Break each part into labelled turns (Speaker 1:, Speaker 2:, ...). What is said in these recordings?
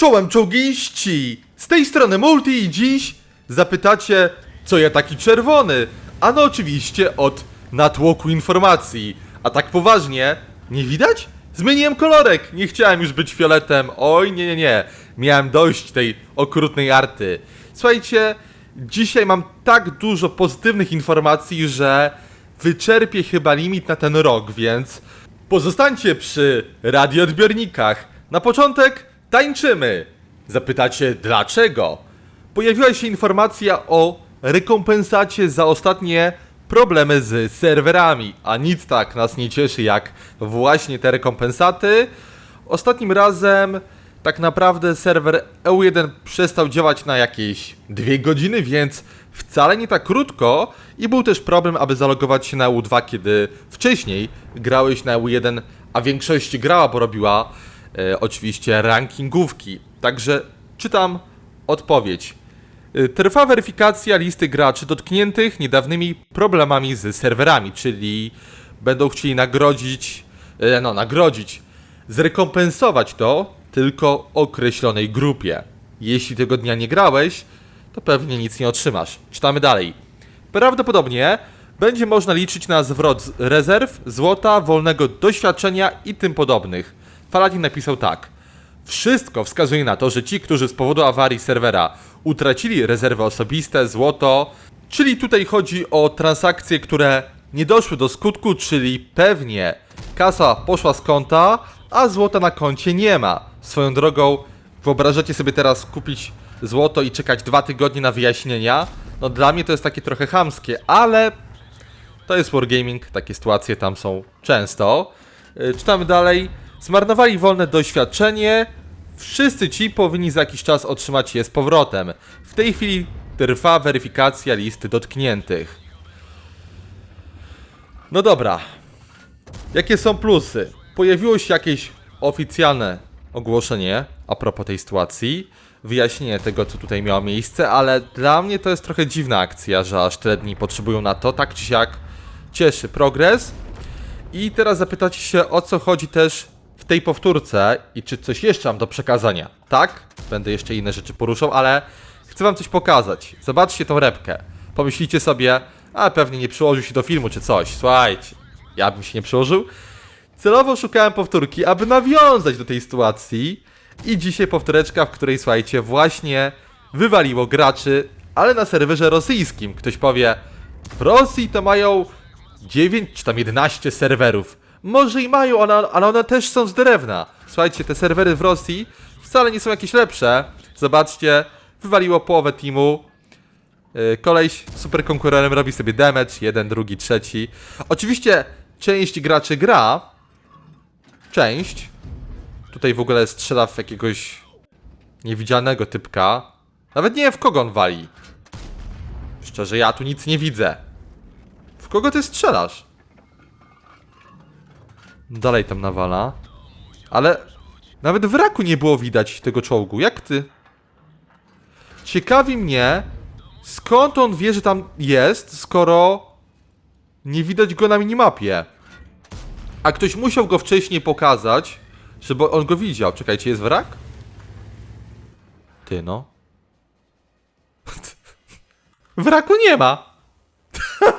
Speaker 1: Czołem czołgiści! Z tej strony Multi i dziś zapytacie, co ja taki czerwony? Ano oczywiście od natłoku informacji. A tak poważnie, nie widać? Zmieniłem kolorek, nie chciałem już być fioletem. Oj, nie, nie, nie. Miałem dość tej okrutnej arty. Słuchajcie, dzisiaj mam tak dużo pozytywnych informacji, że wyczerpię chyba limit na ten rok, więc pozostańcie przy radioodbiornikach. Na początek tańczymy. Zapytacie dlaczego? Pojawiła się informacja o rekompensacie za ostatnie problemy z serwerami, a nic tak nas nie cieszy jak właśnie te rekompensaty. Ostatnim razem tak naprawdę serwer EU1 przestał działać na jakieś dwie godziny, więc wcale nie tak krótko i był też problem, aby zalogować się na EU2, kiedy wcześniej grałeś na EU1, a większość grała, bo robiła e, oczywiście rankingówki. Także czytam odpowiedź. Y, Trwa weryfikacja listy graczy dotkniętych niedawnymi problemami z serwerami, czyli będą chcieli nagrodzić, e, no nagrodzić, zrekompensować to tylko określonej grupie. Jeśli tego dnia nie grałeś, to pewnie nic nie otrzymasz. Czytamy dalej. Prawdopodobnie będzie można liczyć na zwrot rezerw, złota, wolnego doświadczenia i tym podobnych. Faladin napisał tak. Wszystko wskazuje na to, że ci, którzy z powodu awarii serwera utracili rezerwy osobiste, złoto, czyli tutaj chodzi o transakcje, które nie doszły do skutku, czyli pewnie kasa poszła z konta, a złota na koncie nie ma. Swoją drogą, wyobrażacie sobie teraz kupić złoto i czekać dwa tygodnie na wyjaśnienia? No dla mnie to jest takie trochę chamskie, ale to jest Wargaming, takie sytuacje tam są często. Yy, Czytamy dalej. Zmarnowali wolne doświadczenie. Wszyscy ci powinni za jakiś czas otrzymać je z powrotem. W tej chwili trwa weryfikacja listy dotkniętych. No dobra. Jakie są plusy? Pojawiło się jakieś oficjalne ogłoszenie a propos tej sytuacji. Wyjaśnienie tego, co tutaj miało miejsce, ale dla mnie to jest trochę dziwna akcja, że aż tyle dni potrzebują na to. Tak czy siak cieszy progres. I teraz zapytacie się, o co chodzi też tej powtórce i czy coś jeszcze mam do przekazania. Tak? Będę jeszcze inne rzeczy poruszał, ale chcę wam coś pokazać. Zobaczcie tą repkę. Pomyślicie sobie, a pewnie nie przyłożył się do filmu czy coś. Słuchajcie, ja bym się nie przyłożył. Celowo szukałem powtórki, aby nawiązać do tej sytuacji. I dzisiaj powtóreczka, w której słuchajcie, właśnie wywaliło graczy, ale na serwerze rosyjskim. Ktoś powie, w Rosji to mają 9 czy tam 11 serwerów. Może i mają, ale, ale one też są z drewna. Słuchajcie, te serwery w Rosji wcale nie są jakieś lepsze. Zobaczcie, wywaliło połowę teamu. Yy, Koleś super konkurorem robi sobie damage, jeden, drugi, trzeci. Oczywiście część graczy gra, część. Tutaj w ogóle strzela w jakiegoś niewidzialnego typka. Nawet nie wiem w kogo on wali. Szczerze, ja tu nic nie widzę. W kogo ty strzelasz? Dalej tam nawala. Ale nawet w raku nie było widać tego czołgu. Jak ty? Ciekawi mnie, skąd on wie, że tam jest, skoro nie widać go na minimapie. A ktoś musiał go wcześniej pokazać, żeby on go widział. Czekajcie, jest wrak? Ty no. Wraku nie ma.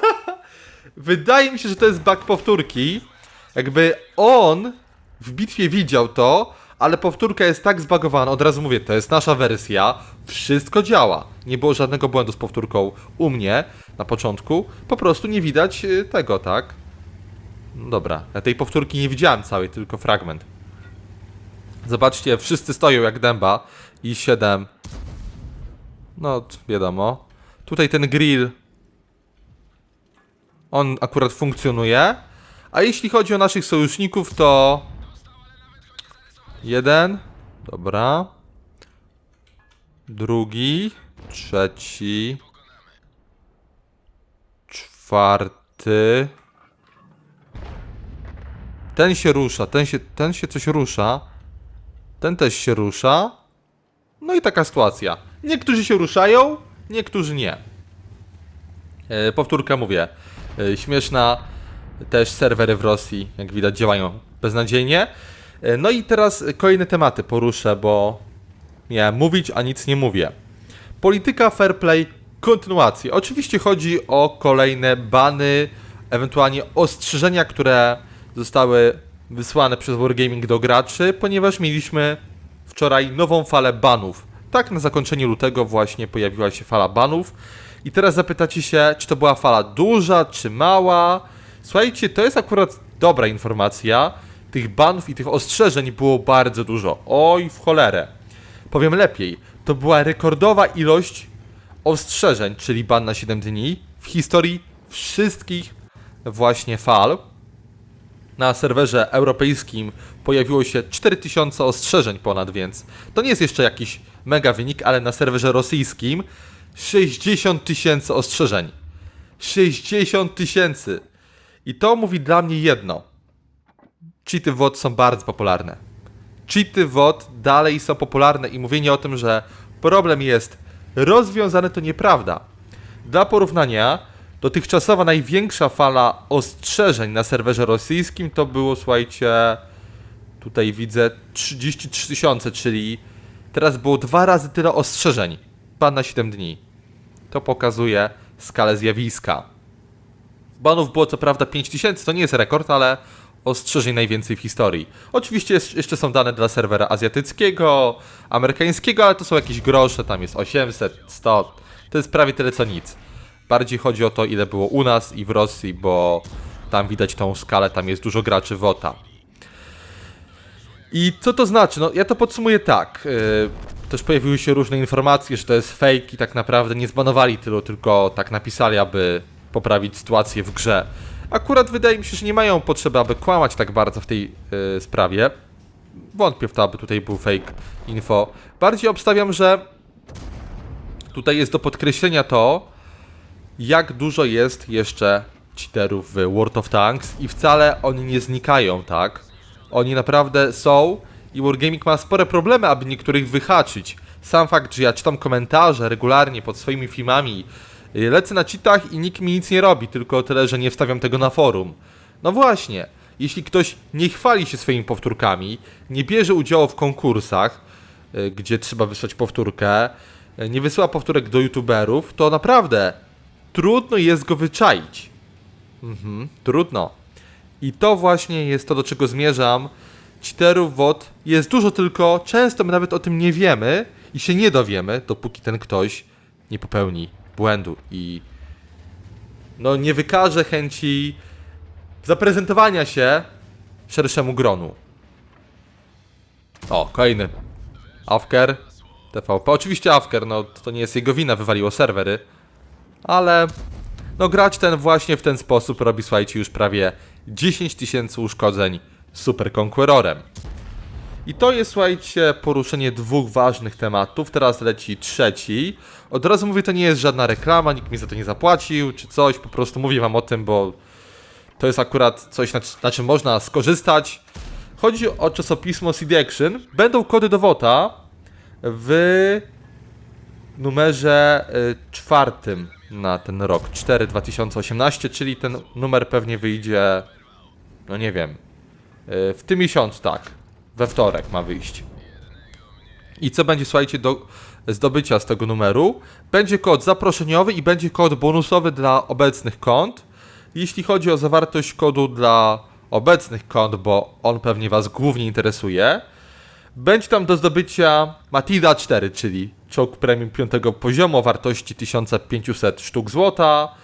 Speaker 1: Wydaje mi się, że to jest bug powtórki. Jakby on w bitwie widział to, ale powtórka jest tak zbagowana. Od razu mówię, to jest nasza wersja. Wszystko działa. Nie było żadnego błędu z powtórką u mnie na początku. Po prostu nie widać y, tego, tak? No dobra, ja tej powtórki nie widziałem całej, tylko fragment. Zobaczcie, wszyscy stoją jak dęba. I 7. No, wiadomo. Tutaj ten grill. On akurat funkcjonuje. A jeśli chodzi o naszych sojuszników, to. Jeden. Dobra. Drugi. Trzeci. Czwarty. Ten się rusza, ten się, ten się coś rusza. Ten też się rusza. No i taka sytuacja. Niektórzy się ruszają, niektórzy nie. E, powtórka mówię. E, śmieszna. Też serwery w Rosji, jak widać, działają beznadziejnie. E, no i teraz kolejne tematy poruszę, bo miałem mówić, a nic nie mówię. Polityka fair play, kontynuacji. Oczywiście chodzi o kolejne bany, ewentualnie ostrzeżenia, które zostały wysłane przez Wargaming do graczy, ponieważ mieliśmy wczoraj nową falę banów. Tak, na zakończeniu lutego właśnie pojawiła się fala banów. I teraz zapytacie się, czy to była fala duża, czy mała. Słuchajcie, to jest akurat dobra informacja. Tych banów i tych ostrzeżeń było bardzo dużo. Oj, w cholerę. Powiem lepiej, to była rekordowa ilość ostrzeżeń, czyli ban na 7 dni w historii wszystkich właśnie fal. Na serwerze europejskim pojawiło się 4000 ostrzeżeń ponad, więc to nie jest jeszcze jakiś mega wynik, ale na serwerze rosyjskim 60 tysięcy ostrzeżeń. 60 tysięcy. I to mówi dla mnie jedno. Cheaty WOD są bardzo popularne. Cheaty WOD dalej są popularne i mówienie o tym, że problem jest rozwiązany to nieprawda. Dla porównania, dotychczasowa największa fala ostrzeżeń na serwerze rosyjskim to było, słuchajcie, tutaj widzę 33 tysiące, czyli teraz było dwa razy tyle ostrzeżeń. Ban na 7 dni. To pokazuje skalę zjawiska. Banów było co prawda 5000, to nie jest rekord, ale ostrzeżeń najwięcej w historii. Oczywiście jest, jeszcze są dane dla serwera azjatyckiego, amerykańskiego, ale to są jakieś grosze, tam jest 800, 100, to jest prawie tyle co nic. Bardziej chodzi o to, ile było u nas i w Rosji, bo tam widać tą skalę, tam jest dużo graczy WOTA. I co to znaczy? No, ja to podsumuję tak. Yy, też pojawiły się różne informacje, że to jest fake i tak naprawdę nie zbanowali tylu, tylko tak napisali, aby poprawić sytuację w grze. Akurat wydaje mi się, że nie mają potrzeby, aby kłamać tak bardzo w tej yy, sprawie. Wątpię w to, aby tutaj był fake info. Bardziej obstawiam, że tutaj jest do podkreślenia to, jak dużo jest jeszcze cheaterów w World of Tanks i wcale oni nie znikają, tak? Oni naprawdę są i Wargaming ma spore problemy, aby niektórych wyhaczyć. Sam fakt, że ja czytam komentarze regularnie pod swoimi filmami, lecę na cheatach i nikt mi nic nie robi, tylko tyle, że nie wstawiam tego na forum. No właśnie, jeśli ktoś nie chwali się swoimi powtórkami, nie bierze udziału w konkursach, y, gdzie trzeba wysłać powtórkę, y, nie wysyła powtórek do youtuberów, to naprawdę trudno jest go wyczaić. Mhm, trudno. I to właśnie jest to, do czego zmierzam. Cheaterów WOD jest dużo, tylko często my nawet o tym nie wiemy i się nie dowiemy, dopóki ten ktoś nie popełni błędu i no nie wykaże chęci zaprezentowania się szerszemu gronu. O, kolejny. Afker. TVP. Oczywiście Afker, no to nie jest jego wina, wywaliło serwery. Ale no gracz ten właśnie w ten sposób robi, słuchajcie, już prawie 10 tysięcy uszkodzeń Super Conquerorem. I to jest, słuchajcie, poruszenie dwóch ważnych tematów. Teraz leci trzeci. Od razu mówię, to nie jest żadna reklama, nikt mi za to nie zapłacił, czy coś. Po prostu mówię wam o tym, bo to jest akurat coś, na, czym można skorzystać. Chodzi o czasopismo CD Action. Będą kody do WOTA w numerze y, czwartym na ten rok, 4 2018, czyli ten numer pewnie wyjdzie, no nie wiem, y, w tym miesiącu, tak, we wtorek ma wyjść. I co będzie, słuchajcie, do zdobycia z tego numeru? Będzie kod zaproszeniowy i będzie kod bonusowy dla obecnych kont. Jeśli chodzi o zawartość kodu dla obecnych kont, bo on pewnie Was głównie interesuje, będzie tam do zdobycia Matida 4, czyli czołg premium 5 poziomu o wartości 1500 sztuk złota.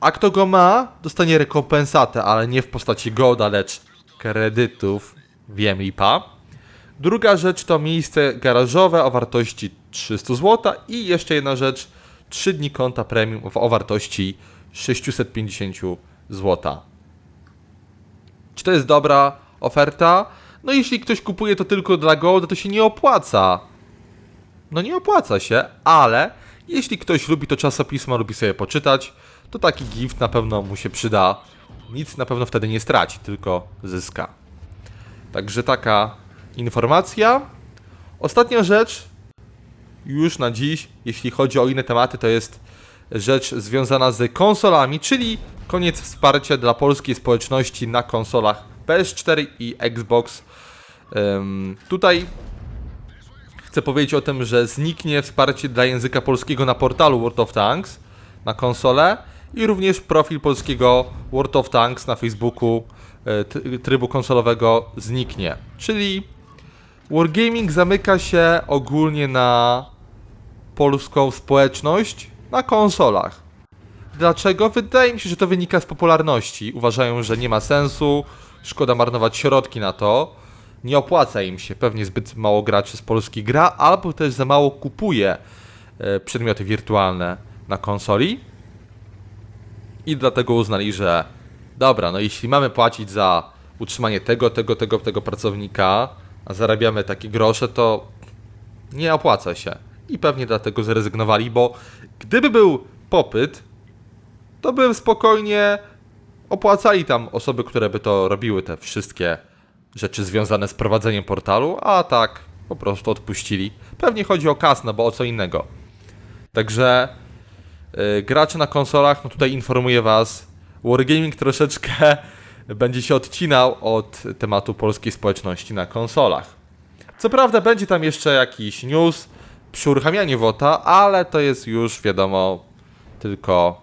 Speaker 1: A kto go ma, dostanie rekompensatę, ale nie w postaci golda, lecz kredytów. Wiem, lipa. Druga rzecz to miejsce garażowe o wartości 300 zł i jeszcze jedna rzecz, 3 dni konta premium o wartości 650 zł. Czy to jest dobra oferta? No jeśli ktoś kupuje to tylko dla golda, to się nie opłaca. No nie opłaca się, ale jeśli ktoś lubi to czasopismo, lubi sobie poczytać, to taki gift na pewno mu się przyda. Nic na pewno wtedy nie straci, tylko zyska. Także taka informacja. Ostatnia rzecz, już na dziś, jeśli chodzi o inne tematy, to jest rzecz związana z konsolami, czyli koniec wsparcia dla polskiej społeczności na konsolach PS4 i Xbox. Ym, tutaj chcę powiedzieć o tym, że zniknie wsparcie dla języka polskiego na portalu World of Tanks na konsolę i również profil polskiego World of Tanks na Facebooku e, trybu konsolowego zniknie. Czyli Wargaming zamyka się ogólnie na polską społeczność na konsolach. Dlaczego? Wydaje mi się, że to wynika z popularności. Uważają, że nie ma sensu, szkoda marnować środki na to. Nie opłaca im się, pewnie zbyt mało graczy z Polski gra, albo też za mało kupuje e, przedmioty wirtualne na konsoli. I dlatego uznali, że dobra, no jeśli mamy płacić za utrzymanie tego, tego, tego, tego pracownika, a zarabiamy takie grosze, to nie opłaca się. I pewnie dlatego zrezygnowali, bo gdyby był popyt, to by spokojnie opłacali tam osoby, które by to robiły, te wszystkie rzeczy związane z prowadzeniem portalu, a tak po prostu odpuścili. Pewnie chodzi o kas, no bo o co innego. Także yy, gracze na konsolach, no tutaj informuję was, Wargaming troszeczkę będzie się odcinał od tematu polskiej społeczności na konsolach. Co prawda będzie tam jeszcze jakiś news przy uruchamianiu WOTA, ale to jest już wiadomo tylko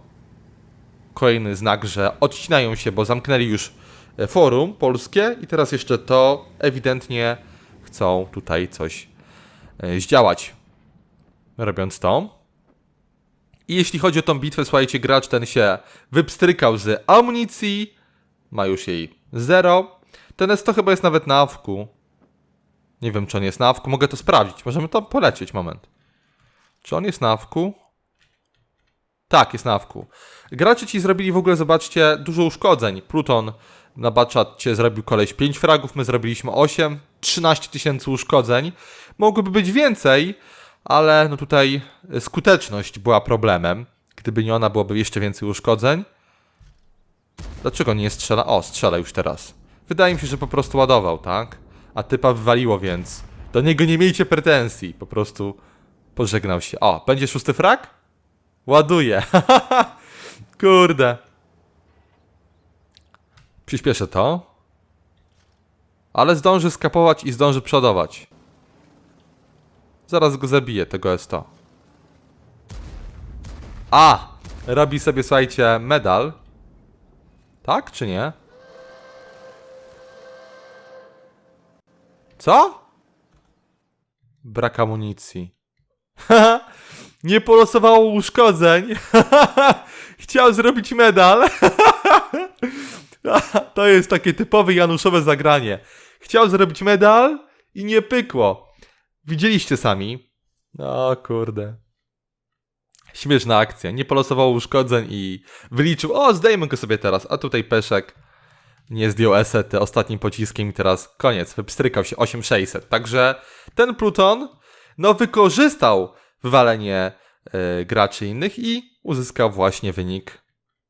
Speaker 1: kolejny znak, że odcinają się, bo zamknęli już e, forum polskie i teraz jeszcze to ewidentnie chcą tutaj coś e, zdziałać. Robiąc to. I jeśli chodzi o tą bitwę, słuchajcie, gracz ten się wypstrykał z amunicji, ma już jej zero. Ten S100 chyba jest nawet na awku. Nie wiem, czy on jest na awku, mogę to sprawdzić. Możemy to polecieć, moment. Czy on jest na awku? Tak, jest na awku. Gracze ci zrobili w ogóle, zobaczcie, dużo uszkodzeń. Pluton na baczacie zrobił koleś 5 fragów, my zrobiliśmy 8, 13 tysięcy uszkodzeń. Mogłoby być więcej, ale no tutaj skuteczność była problemem. Gdyby nie ona, byłoby jeszcze więcej uszkodzeń. Dlaczego nie strzela? O, strzela już teraz. Wydaje mi się, że po prostu ładował, tak? A typa wywaliło, więc do niego nie miejcie pretensji. Po prostu pożegnał się. O, będzie szósty frag? Ładuje. Kurde. Przyspieszę to. Ale zdąży skapować i zdąży przodować. Zaraz go zabiję, tego jest to. A! Robi sobie, słuchajcie, medal. Tak czy nie? Co? Brak amunicji. nie polosowało uszkodzeń. Chciał zrobić medal. to jest takie typowe Januszowe zagranie. Chciał zrobić medal i nie pykło. Widzieliście sami. O kurde. Śmieszna akcja. Nie polosowało uszkodzeń i wyliczył. O, zdejmę go sobie teraz. A tutaj Peszek nie zdjął esety ostatnim pociskiem i teraz koniec. Wypstrykał się 8600. Także ten Pluton no wykorzystał wywalenie y, graczy innych i uzyskał właśnie wynik,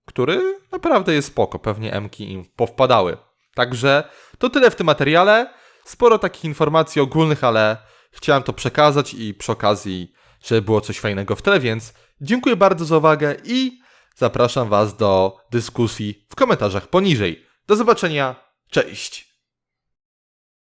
Speaker 1: który naprawdę jest spoko. Pewnie Mki im powpadały. Także to tyle w tym materiale. Sporo takich informacji ogólnych, ale chciałem to przekazać i przy okazji, żeby było coś fajnego w tle, więc dziękuję bardzo za uwagę i zapraszam Was do dyskusji w komentarzach poniżej. Do zobaczenia, cześć!